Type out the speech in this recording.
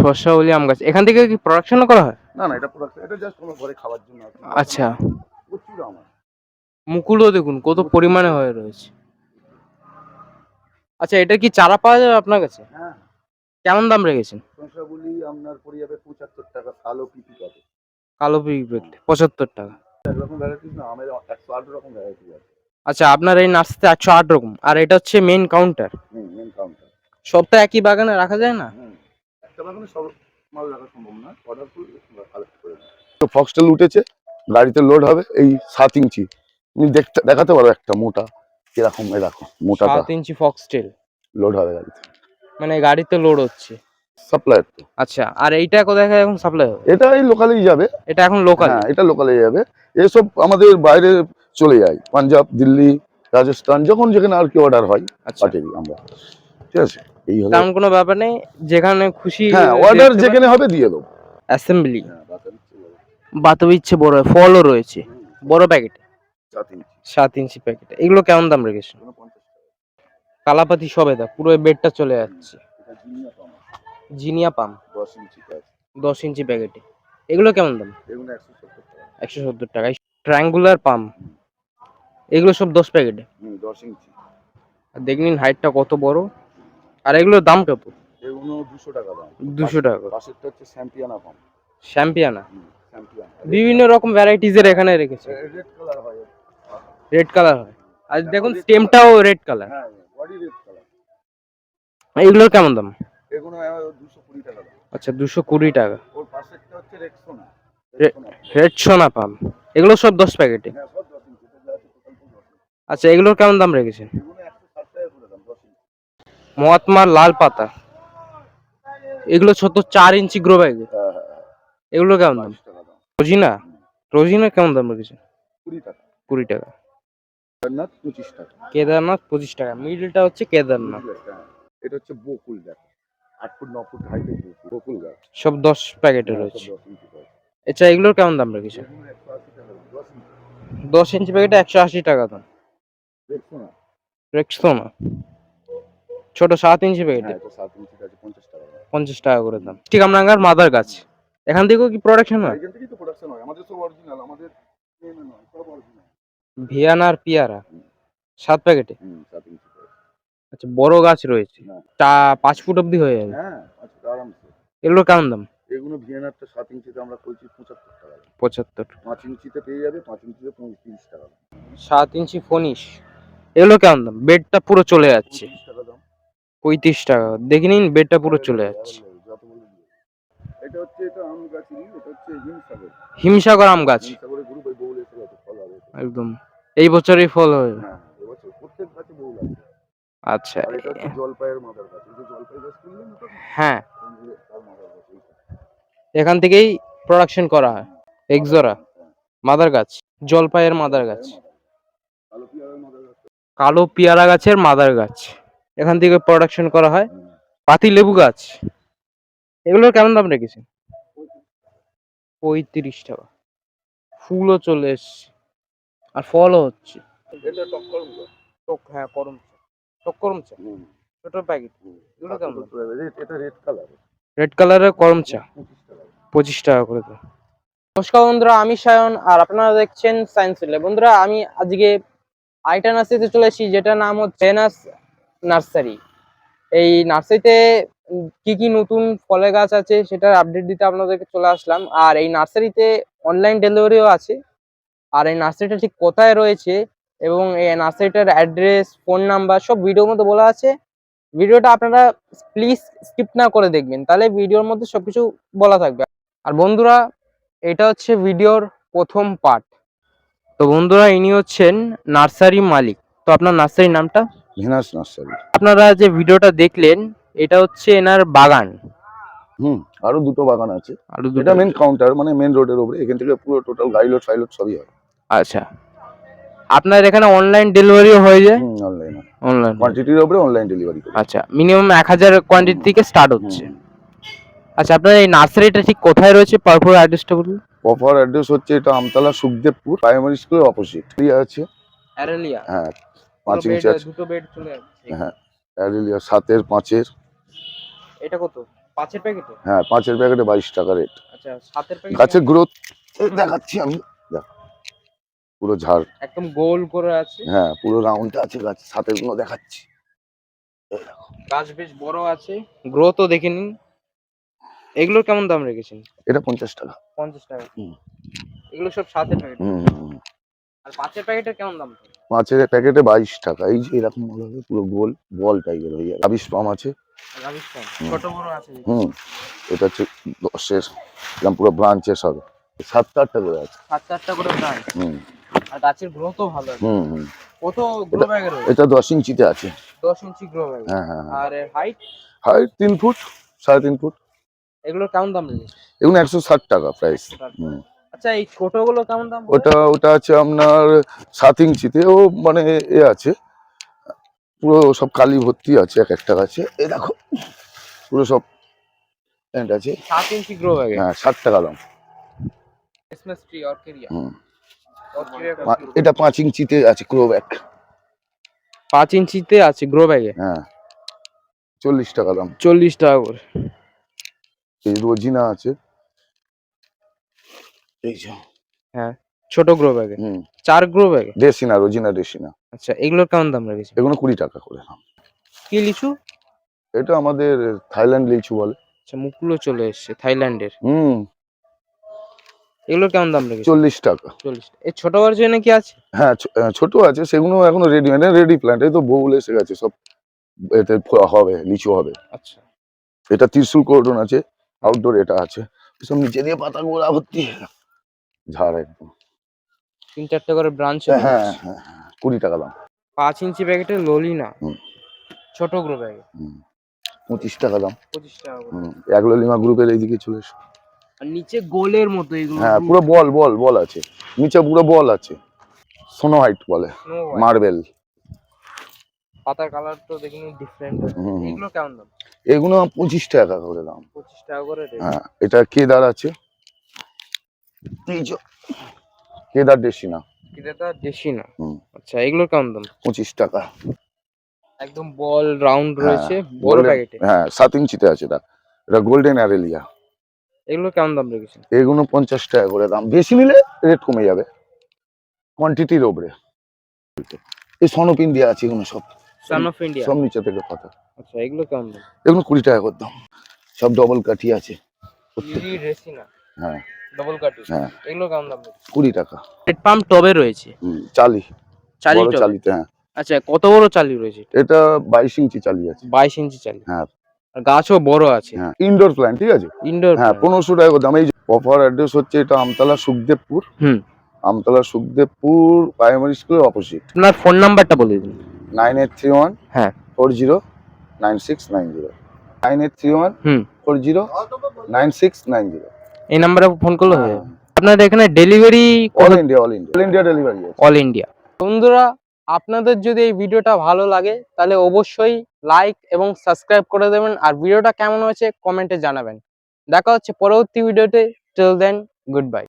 শস্যাবলী আম গাছ। এখান থেকে কি প্রোডাকশনও করা হয়? না না এটা প্রোডাক্ট এটা জাস্ট আমার ঘরে খাওয়ার জন্য আর কি। আচ্ছা। প্রচুর আমার মুকুলও দেখুন কত পরিমাণে হয়ে রয়েছে। আচ্ছা এটা কি চারা পাওয়া যাবে আপনার কাছে? হ্যাঁ। কেমন দাম রেখেছেন? শসাগুলি আপনার পড়ে যাবে পঁচাত্তর টাকা কালো পিপি পাবে। কালো পিপেট পঁচাত্তর টাকা। একরকম ভ্যারাইটিস না আমের একশো আট রকম ভ্যারাইটি আছে। আচ্ছা আপনার এই নার্সারিতে একশো আট রকম আর এটা হচ্ছে মেন কাউন্টার হুম মেন কাউন্টার সব তো একই বাগানে রাখা যায় না? হুম। একটা বাগানে সব মাল রাখা সম্ভব না। অর্ডার করলে কালেক্ট করে তো ফক্সটেল উঠেছে গাড়িতে লোড হবে এই সাত ইঞ্চি। তুমি দেখতে দেখাতে পারো একটা মোটা কীরকম এরকম মোটাটা। সাত ইঞ্চি ফক্সটেল লোড হবে গাড়িতে। মানে গাড়িতে লোড হচ্ছে। সাপ্লায়ার তো। আচ্ছা আর এইটা কোথায় এখন সাপ্লাই হবে? এটা এই লোকালেই যাবে। এটা এখন লোকাল হ্যাঁ এটা লোকালে যাবে। এসব আমাদের বাইরে চলে যায়। পাঞ্জাব দিল্লি রাজস্থান যখন যেখানে আর কি অর্ডার হয় আচ্ছা। পাঠিয়ে দিই আমরা। ঠিক আছে? তেমন কোনো ব্যাপার নেই যেখানে খুশি হ্যাঁ অর্ডার যেখানে হবে দিয়ে দেবো। অ্যাসেম্বলি হ্যাঁ বাতাবি ইচ্ছে বড়। হয় ফলও রয়েছে। বড় প্যাকেট সাত ইঞ্চি। প্যাকেট এগুলো কেমন দাম রেখেছে কালাপাতি সবেদা পুরো বেডটা চলে যাচ্ছে জিনিয়া পাম। দশ ইঞ্চি প্যাকেটে এগুলো কেমন দাম? একশো সত্তর টাকা। একশো সত্তর টাকা। ট্রায়াঙ্গুলার পাম এগুলো সব দশ প্যাকেটে দশ ইঞ্চি। আর দেখে নিন হাইটটা কত বড়। আর এগুলোর দাম কত? এগুলো দুশো টাকা দাম। দুশো টাকা। পাশেরটা হচ্ছে স্যাম্পিয়ানা পাম শ্যাম্পিয়ানা বিভিন্ন রকম ভ্যারাইটিজের এখানে রেখেছে। রেড কালার হয় রেড কালার হয়। আর দেখুন স্টেমটাও রেড কালার হ্যাঁ বডি রেড কালার এগুলোর কেমন দাম? এগুলো দুশো কুড়ি টাকা দাম। আচ্ছা দুশো কুড়ি টাকা। ওর পাশেরটা হচ্ছে রেক্সোনা রে- রেড সোনা পাম এগুলো সব দশ প্যাকেটে? হ্যাঁ সব ইঞ্চি আচ্ছা এগুলোর কেমন দাম রেখেছেন এগুলো একশো ষাট টাকা করে দাম দশ ইঞ্চি মহাত্মার লাল পাতা। এগুলো ছোট চার ইঞ্চি গ্রো ব্যাগে এগুলো কেমন দাম? রোজিনা? রোজিনা কেমন দাম রেখেছে? কুড়ি টাকা। কুড়ি টাকা জগন্নাথ পঁচিশ টাকা। কেদারনাথ পঁচিশ টাকা। মিডলটা হচ্ছে কেদারনাথ। এটা হচ্ছে বকুল গাছ। আট ফুট ন ফুট হাইটের বকুল। গাছ। সব দশ প্যাকেটে হ্যাঁ, রয়েছে। আচ্ছা এগুলোর কেমন দাম টাকা দশ ইঞ্চি। প্যাকেটে একশো আশি টাকা দাম। দেখছ না? ছোট সাত ইঞ্চি প্যাকেটে সাত ইঞ্চি গাছ, পঞ্চাশ টাকা পঞ্চাশ টাকা করে দাম। ঠিক আপনার মাদার গাছ। এখান থেকেও কি প্রোডাকশন হয়? এখান থেকেই তো production হয়, আমাদের সব original, আমাদের নয়, সব original। ভিয়ানার পিয়ারা? সাত প্যাকেটে হুম, সাত ইঞ্চি আচ্ছা বড় গাছ রয়েছে। তা পাঁচ ফুট অবধি হয়ে যাবে? হ্যাঁ, আরামসে। এগুলোর কেমন দাম? এগুলো ভিয়েনারটা সাত ইঞ্চিতে আমরা করছি পঁচাত্তর টাকা পঁচাত্তর। পাঁচ ইঞ্চিতে পেয়ে যাবে পাঁচ ইঞ্চিতে পঁয়ত্রিশ টাকা সাত ইঞ্চি ফনিশ। এগুলো কেমন দাম? বেডটা পুরো চলে যাচ্ছে। পঁয়ত্রিশ টাকা। দেখে নিন বেডটা পুরো চলে যাচ্ছে। যত বলে দিও। এটা হচ্ছে এটা আম গাছেরই এটা হচ্ছে হিমসাগর। হিমসাগর আম গাছ। হিমসাগরের গ্রুপ ওই বউল এসে গেছে ফল হবে একদম। এই বছরই ফল হবে হ্যাঁ এবছর প্রত্যেক গাছে বউল আছে আচ্ছা। এটা হচ্ছে জলপাইয়ের মাদার গাছ। এই যে জলপাই গাছ তুললেন না হ্যাঁ। এখান থেকেই প্রোডাকশন করা হয়। এক্সোরা। হ্যাঁ, মাদার গাছ। জলপাইয়ের মাদার গাছ। কালো পিয়ারের মাদার গাছ। কালো পেয়ারা গাছের মাদার গাছ। এখান থেকে প্রোডাকশন করা হয়। পাতি লেবু গাছ। এগুলোর কেমন দাম রেখেছেন? পঁয়ত্রিশ টাকা। ফুলও চলে এসছে। আর ফলও হচ্ছে। টক হ্যাঁ করম টক করম চা? ছোট প্যাকেট। এগুলো কেমন? রেড- এটা রেড কালার। রেড কালারের করম চা। পঁচিশ টাকা। করে নমস্কার বন্ধুরা আমি সায়ন। আর আপনারা দেখছেন সায়েন্স বন্ধুরা আমি আজকে আইটা নার্সারিতে চলে এসেছি যেটার নাম হচ্ছে ভেনাস নার্সারি। এই নার্সারিতে কি কি নতুন ফলের গাছ আছে সেটার আপডেট দিতে আপনাদেরকে চলে আসলাম। আর এই নার্সারিতে অনলাইন ডেলিভারিও আছে। আর এই নার্সারিটা ঠিক কোথায় রয়েছে এবং এই নার্সারিটার অ্যাড্রেস ফোন নাম্বার সব ভিডিওর মধ্যে বলা আছে। ভিডিওটা আপনারা প্লিজ স্কিপ না করে দেখবেন। তাহলে ভিডিওর মধ্যে সবকিছু বলা থাকবে। আর বন্ধুরা, এটা হচ্ছে ভিডিওর প্রথম পার্ট তো বন্ধুরা, ইনি হচ্ছেন নার্সারি মালিক। তো আপনার নার্সারির নামটা? নার্সারি। আপনারা যে ভিডিওটা দেখলেন এটা হচ্ছে এনার বাগান। হুম আরও দুটো বাগান আছে। আর এটা মেন কাউন্টার মানে মেন রোডের উপরে। এখান থেকে পুরো টোটাল গাইলোড ফাইলোড সবই হয়। আচ্ছা। আপনার এখানে অনলাইন ডেলিভারিও হয়ে যায়? অনলাইন অনলাইন কোয়ান্টিটির উপরে অনলাইন ডেলিভারি করি। আচ্ছা মিনিমাম এক হাজার কোয়ান্টিটি থেকে স্টার্ট হচ্ছে। আচ্ছা আপনার এই নার্সারিটা ঠিক কোথায় রয়েছে? পারপুর অ্যাড্রেসটা বলুন। প্রপার অ্যাড্রেস হচ্ছে এটা আমতলা সুখদেবপুর প্রাইমারি স্কুলের অপোজিট আছে। অ্যারেলিয়া। হ্যাঁ। পাঁচ ইঞ্চি আছে। দুটো বেড চলে যাচ্ছে হ্যাঁ অ্যারিলিয়া সাতের পাঁচের। এটা কত? পাঁচের প্যাকেটে হ্যাঁ পাঁচের প্যাকেটে বাইশ টাকা রেট আচ্ছা সাতের প্যাকেট গাছের গ্রোথ দেখাচ্ছি আমি। দেখ পুরো ঝাড়। একদম গোল করে আছে। হ্যাঁ পুরো রাউন্ড আছে গাছ সাথে গুলো দেখাচ্ছি। গাছ বেশ বড় আছে গ্রোথও দেখে নিন। এগুলোর কেমন দাম রেখেছেন? এটা পঞ্চাশ টাকা। পঞ্চাশ টাকা। এগুলো সব সাতের প্যাকেট। আর পাঁচের প্যাকেটের কেমন দাম? পাঁচের প্যাকেটে বাইশ টাকা। এই যে এরকম হবে পুরো গোল বল টাইপের হয়ে যাবে। আবিস পাম আছে। হুম। এটা হচ্ছে দশের এরকম পুরো ব্রাঞ্চের সব। সাতটা আটটা করে আছে। সাত চারটা করে ব্রাঞ্চ। হুম। আর গাছের গ্রোথও ভালো হুম হুম। কত গ্রো এটা দশ ইঞ্চিতে আছে। দশ ইঞ্চি গ্রো ব্যাগ হ্যাঁ হ্যাঁ হ্যাঁ। আর হাইট ফুট সাড়ে তিন ফুট। এগুলোর কেমন দাম এগুলো একশো ষাট টাকা প্রাইস হুম। আচ্ছা এই ছোটগুলো কেমন দাম ওটা ওটা আছে আপনার সাত ইঞ্চিতে ও মানে এ আছে। পুরো সব কালি ভর্তি আছে এক একটা গাছে। এ দেখো পুরো সব প্যান্ট আছে। সাত ইঞ্চি গ্রো ব্যাগে হ্যাঁ ষাট টাকা দাম। ক্রিসমাস ট্রি অর্কিডিয়া হুম। এটা পাঁচ ইঞ্চিতে আছে ক্রো ব্যাক পাঁচ ইঞ্চিতে আছে গ্রো ব্যাগে হ্যাঁ। চল্লিশ টাকা দাম। চল্লিশ টাকা করে। এই রোজিনা আছে। এই যে। ছোট গ্রো ব্যাগে হুম। চার গ্রো ব্যাগে ডেসিনা রোজিনা ডেসিনা আচ্ছা এগুলোর কেমন দাম রেখেছে এগুলো কুড়ি টাকা করে দাম। কি লিচু? এটা আমাদের থাইল্যান্ড লিচু বলে। আচ্ছা মুকুলো চলে এসছে থাইল্যান্ডের। হুম। এগুলোর কেমন দাম রেখেছে চল্লিশ টাকা। চল্লিশ এই ছোট ভার্জনে কি আছে? হ্যাঁ ছোট আছে সেগুলো এখনও রেডি মানে রেডি প্ল্যান্ট এই তো বউল এসে গেছে সব এতে হবে লিচু হবে। আচ্ছা। এটা ত্রিশুল কোর্ডন আছে আউটডোর এটা আছে। সব নিচে দিয়ে পাতা গোড়া ভর্তি। ঝাড় একদম। তিন চারটে করে ব্রাঞ্চ হ্যাঁ হ্যাঁ হ্যাঁ, কুড়ি টাকা দাম। পাঁচ ইঞ্চি প্যাকেটে ললিনা। হুম। ছোট গ্রো ব্যাগে হুম। পঁচিশ টাকা দাম। পঁচিশ টাকা করে। হুম একলো লিমা গ্রুপের এইদিকে চলে এসো। আর নিচে গোলের মতো এগুলো। হ্যাঁ পুরো বল বল বল আছে। নিচে পুরো বল আছে। সোনো হোয়াইট বলে। মার্বেল। পাতার কালার তো দেখিনি ডিফারেন্ট। এগুলো কেমন দাম? এগুলো পঁচিশ টাকা করে দাম। পঁচিশ টাকা করে হ্যাঁ এটা কেদার আছে? এই যে কেদার ডেসিনা এটা তো না আচ্ছা এগুলোর কেমন দাম? পঁচিশ টাকা। একদম বল রাউন্ড হ্যাঁ, রয়েছে বড় প্যাকেটে হ্যাঁ সাত ইঞ্চিতে আছে এটা। এটা গোল্ডেন অ্যারেলিয়া। এগুলো কেমন দাম রেখেছেন? এগুলো পঞ্চাশ টাকা করে দাম। বেশি নিলে রেট কমে যাবে। কোয়ান্টিটির ওপরে। এই সনপিন দিয়ে আছে এগুলো সব। সান অফ ইন্ডিয়া সব নিচে থেকে পাতা। আচ্ছা এগুলো কেমন দাম? এগুলো কুড়ি টাকা করে দাম। সব ডবল কাঠি আছে। ইউরি রেসিনা হ্যাঁ। ডবল কাটি হ্যাঁ। এগুলো কেমন দাম কুড়ি টাকা। রেড পাম্প টবে রয়েছে? হুম, চালি। চালি চালিতে হ্যাঁ। আচ্ছা কত বড় চালি রয়েছে? এটা বাইশ ইঞ্চি চালি আছে। বাইশ ইঞ্চি চালি। হ্যাঁ। আর গাছও বড় আছে। হ্যাঁ ইনডোর প্ল্যান্ট ঠিক আছে? ইনডোর হ্যাঁ পনেরোশো টাকা দাম। এই অফার অ্যাড্রেস হচ্ছে এটা আমতলা সুখদেবপুর। হুম। আমতলা সুখদেবপুর প্রাইমারি স্কুলের অপোজিট আপনার ফোন নাম্বারটা বলে দিন। নাইন এইট থ্রি ওয়ান হ্যাঁ। Four zero nine six nine zero nine eight three one হুম। Four zero nine six nine zero এই নাম্বারে ফোন করলে হবে যাবে। আপনাদের এখানে delivery all India all India all India delivery আছে। অল ইন্ডিয়া বন্ধুরা আপনাদের যদি এই ভিডিওটা ভালো লাগে তাহলে অবশ্যই লাইক এবং সাবস্ক্রাইব করে দেবেন। আর ভিডিওটা কেমন হয়েছে কমেন্টে জানাবেন। দেখা হচ্ছে পরবর্তী ভিডিওতে। Till then good bye